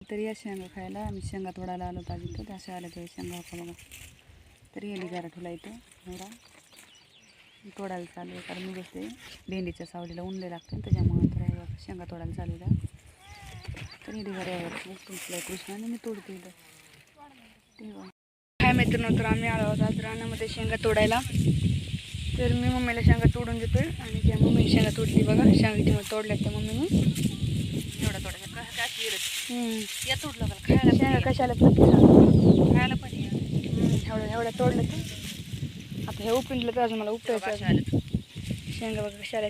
तरी या शेंगा खायला आम्ही शेंगा तोडायला आलो पाहिजे तर त्या अशा आल्या तर शेंगा होता बघा. तरी येली जरा ठेवला इथं. एवढा. तोडायला चालू आहे. कारण मी बसते भेंडीच्या सावलीला उनले लागते ना त्याच्यामुळे तर आहे बघा, शेंगा तोडायला चालू आहे तर हे जरा यावर तुमचं कृष्ण आणि मी तोडते इथं. ते बघा. काय मित्रांनो तर आम्ही आलो होतो आज रानामध्ये शेंगा तोडायला. तर मी मम्मीला शेंगा तोडून देतोय आणि त्या मम्मीने शेंगा तोडली बघा. शेंगा मग तोडल्या त्या मम्मीने एवढा थोडा का काय येत हम्म. या तुटलं का खायला कशाला खायला पण एवढं एवढं तोडलं तर आता हे उपटलं तर अजून मला उपटायचं शेंगा बघा कशाला.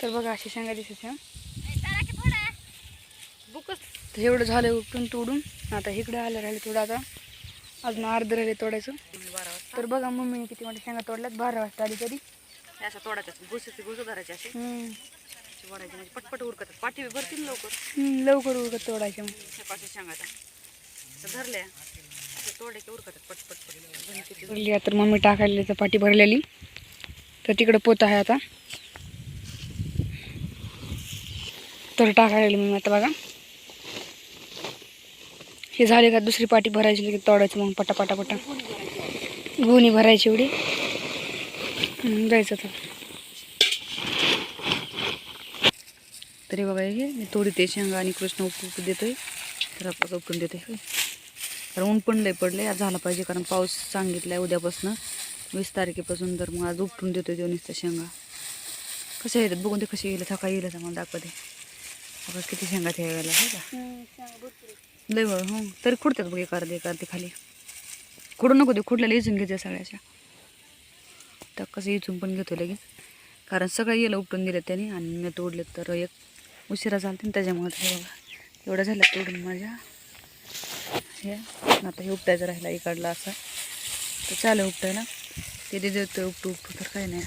तर बघा अशी शेंगा दिसत बुकच. तर एवढं झालं उपटून तोडून. आता इकडे आलं राहिले थोडं आता. अजून अर्ध राहिले तोडायचं. बारा वाजता? तर बघा मम्मीने किती मोठ्या शेंगा तोडल्यात. बारा वाजता आली तरी. हे असं तोडायचं. घुसाचे घुस धरायचे असे म्हणजे पटपट उरकतात. पाठी भरतील लवकर. लवकर उरकत तोडायचे मग. सकाळच्या असं धरल्या असे तोडे की उरकतात पटपट पटपट. गणपती भरली आहे तर मम्मी टाकायली तर पाठी भरलेली. तर तिकडं पोत आहे आता. तर टाकायला मम्मी आता बघा. हे झाले का दुसरी पाठी भरायची लगेच तोडायचं मग पटा पटा पटा गुणी भरायची एवढी. हम्म, जायचं तर तरी बघा हे मी तोडीते शेंगा आणि कृष्ण उपटून देतोय. तर आपण उपटून देते कारण ऊन पण लय पडले आज झाला पाहिजे कारण पाऊस सांगितलाय उद्यापासून. वीस तारखेपासून तर मग आज उपटून देतोय नुसत्या शेंगा. कशा येतात बघून ते कसे येईल सकाळी येईल मला दाखवते. बघा किती शेंगा ठेवायला हो का लय बघ हो तरी खुडतात बघ एक अर्धे एक अर्धे खाली. खुडू नको ते खुडलेलं इचून घेते सगळ्याच्या तर कसं इचून पण घेतो लगेच. कारण सगळं येलं उपटून दिलं त्याने आणि मी तोडले तर एक. उशिरा चालते त्याच्यामुळे ते बघा एवढं झालं तोडून माझ्या. हे आता हे उपटायचं राहिला इकडला असा. तर चालू उपटायला. ते दे देतो उपटू उपटू तर काही नाही.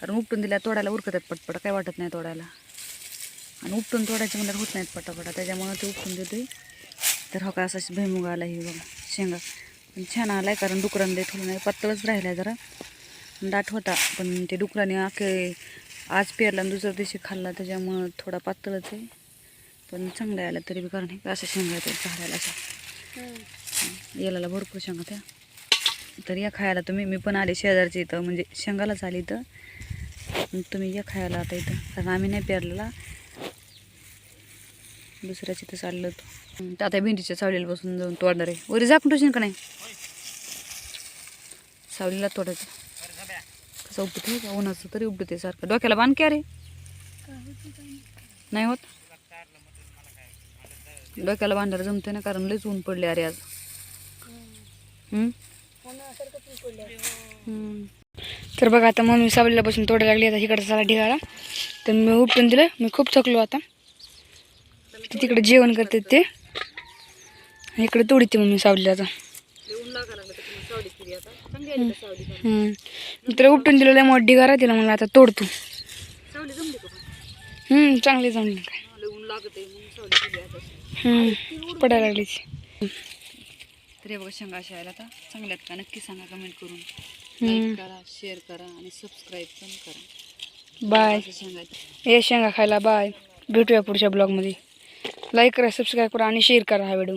कारण उपटून दिल्या तोडायला उरकतात पटपट काय वाटत नाही तोडायला. आणि उपटून तोडायचे म्हणजे होत नाहीत पटापटा. त्याच्यामुळं ते उपटून देतोय. तर हो का असा भैमुग आला हे बघा शेंगा. पण छान आलाय कारण डुकरांना लय थोडं नाही. पातळच राहिला जरा. दाट होता पण ते डुकराने आखे आज पेरला आणि दुसऱ्या दिवशी खाल्ला त्याच्यामुळं थोडा पातळच आहे. पण चांगला आला तरी बी कारण का असं शेंगा येतात झाडाला असं याला भरपूर शेंगा त्या. तर या खायला तुम्ही मी पण आले शेजारच्या इथं म्हणजे शेंगालाच आली इथं. तुम्ही या खायला आता इथं. कारण आम्ही नाही पेरलेला. दुसऱ्याच इथं चाललं तर आता भेंडीच्या सावलीला बसून जाऊन तोडणार आहे. वरी झाकून ठेवशील का नाही? सावलीला तोडायचं. कसं उपटत आहे का? उन्हाचं तरी उपटते सारखं. डोक्याला बांध क्या रे नाही होत? डोक्याला बांधायला जमते ना कारण लईच ऊन पडले अरे आज. तर बघा आता मम्मी सावलीला बसून तोडायला लागली आता इकडे चला ढिगाळा. तर मी उपटून दिलं मी खूप थकलो आता. तिकडे जेवण करते ते. इकडे तोडीते मम्मी सावलीला आता. ऊन लागायला लागलं तर तुम्ही सावली केली आता चांगली आली का सावली. मी त्याला उपटून दिलेलं मग ढिगारा दिला मला आता तोडतो. सावली जमली का पण? हं, चांगली जमली काय. आहे पडायला लागलीच. तर हे बघा शेंगा अशा यायला आता. चांगल्यात का? नक्की सांगा कमेंट करून. लाईक करा शेअर करा आणि सबस्क्राईब पण करा. बाय शेंगा. ये शेंगा खायला बाय भेटूया पुढच्या ब्लॉगमध्ये लाईक करा सबस्क्राईब करा आणि शेअर करा हा व्हिडिओ